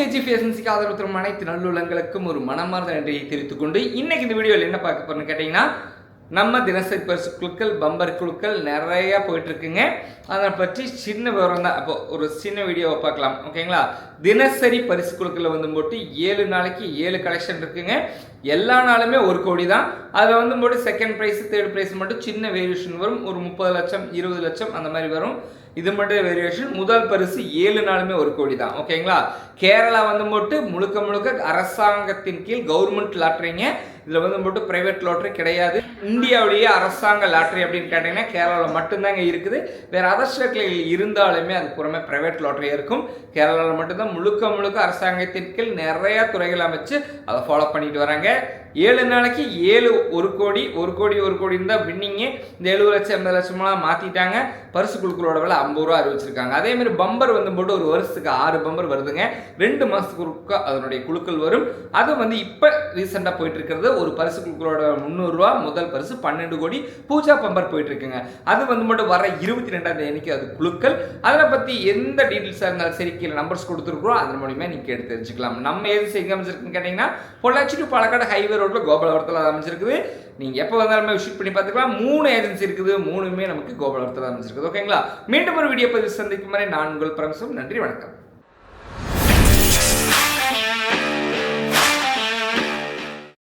KG ஃபேசன்சிக்கு ஆதரவு தரும் அனைத்து நல்லுள்ளங்களுக்கும் ஒரு மனமார்ந்த நன்றியை தெரிவித்துக் கொண்டு இன்னைக்கு இந்த வீடியோவில் என்ன பார்க்க போறேன்னு கேட்டீங்கன்னா நம்ம தினசரி பரிசு குழுக்கள் பம்பர் குழுக்கள் நிறையா போயிட்டுருக்குங்க. அதை பற்றி சின்ன விவரம் தான். அப்போ ஒரு சின்ன வீடியோவை பார்க்கலாம். ஓகேங்களா? தினசரி பரிசு குழுக்களில் வந்து போட்டு ஏழு நாளைக்கு ஏழு கலெக்ஷன் இருக்குங்க. எல்லா நாளுமே ஒரு கோடி தான். அதில் வந்து போட்டு செகண்ட் ப்ரைஸ் தேர்ட் ப்ரைஸ் மட்டும் சின்ன வேரியேஷன் வரும். ஒரு முப்பது லட்சம் இருபது லட்சம் அந்த மாதிரி வரும். இது மட்டும் வேரியேஷன் முதல் பரிசு ஏழு நாளுமே ஒரு கோடி தான். ஓகேங்களா? கேரளா வந்து போட்டு முழுக்க முழுக்க அரசாங்கத்தின் கீழ் கவர்மெண்ட் லாட்ரிங்க இதில் வந்து போட்டு பிரைவேட் லாட்ரி கிடையாது. இந்தியாவிலேயே அரசாங்க லாட்ரி அப்படின்னு கேட்டிங்கன்னா கேரளாவில் மட்டும்தாங்க இருக்குது. வேறு அதர் ஸ்டேட்டில் இருந்தாலுமே அது புறமே ப்ரைவேட் லாட்ரியாக இருக்கும். கேரளாவில் மட்டும்தான். முழுக்க முழுக்க அரசாங்கத்தின் கீழ் நிறையா துறைகள் அமைச்சு அதை ஃபாலோ பண்ணிட்டு வராங்க. ஏழு நாளைக்கு ஏழு ஒரு கோடி ஒரு கோடி ஒரு கோடி தான் வின்னிங்கு இந்த எழுபது லட்சம் எண்பது லட்சமெல்லாம் மாற்றிட்டாங்க பரிசு குழுக்களோட விலை ஐம்பது ரூபா அறிவிச்சிருக்காங்க. அதே மாதிரி பம்பர் வந்து போட்டு ஒரு வருஷத்துக்கு ஆறு பம்பர் வருதுங்க. ரெண்டு மாதத்துக்கு அதனுடைய குழுக்கள் வரும். அது வந்து இப்போ ரீசெண்டாக போயிட்டு இருக்கிறது. ஒரு பரிசு குழுக்களோட முந்நூறுரூவா முதல் பரிசு பன்னெண்டு கோடி பூஜா பம்பர் போயிட்டு இருக்குங்க அது வந்து மட்டும் வர இருபத்தி ரெண்டாம் தேதிக்கு அது குழுக்கள். அதை பற்றி எந்த டீட்டெயில்ஸாக இருந்தாலும் சரி கீழே நம்பர்ஸ் கொடுத்துருக்குறோம். அதன் மூலியமா நீங்கள் எடுத்து தெரிஞ்சுக்கலாம். நம்ம ஏஜென்சி எங்கே அமைச்சிருக்குன்னு கேட்டிங்கன்னா பொள்ளாச்சி டு பாலக்காடு ஹைவே ரோட்டில் கோபாலபுரத்தில் அமைச்சிருக்குது நீங்கள் எப்போ வந்தாலுமே விசிட் பண்ணி பார்த்துக்கலாம். மூணு ஏஜென்சி இருக்குது. மூணுமே நமக்கு கோபாலபுரத்தில் அமைச்சிருக்குது ஓகேங்களா மீண்டும் ஒரு வீடியோ பதிவு சந்திக்கும் வரை நான் உங்கள் பிரம்சம். நன்றி வணக்கம்.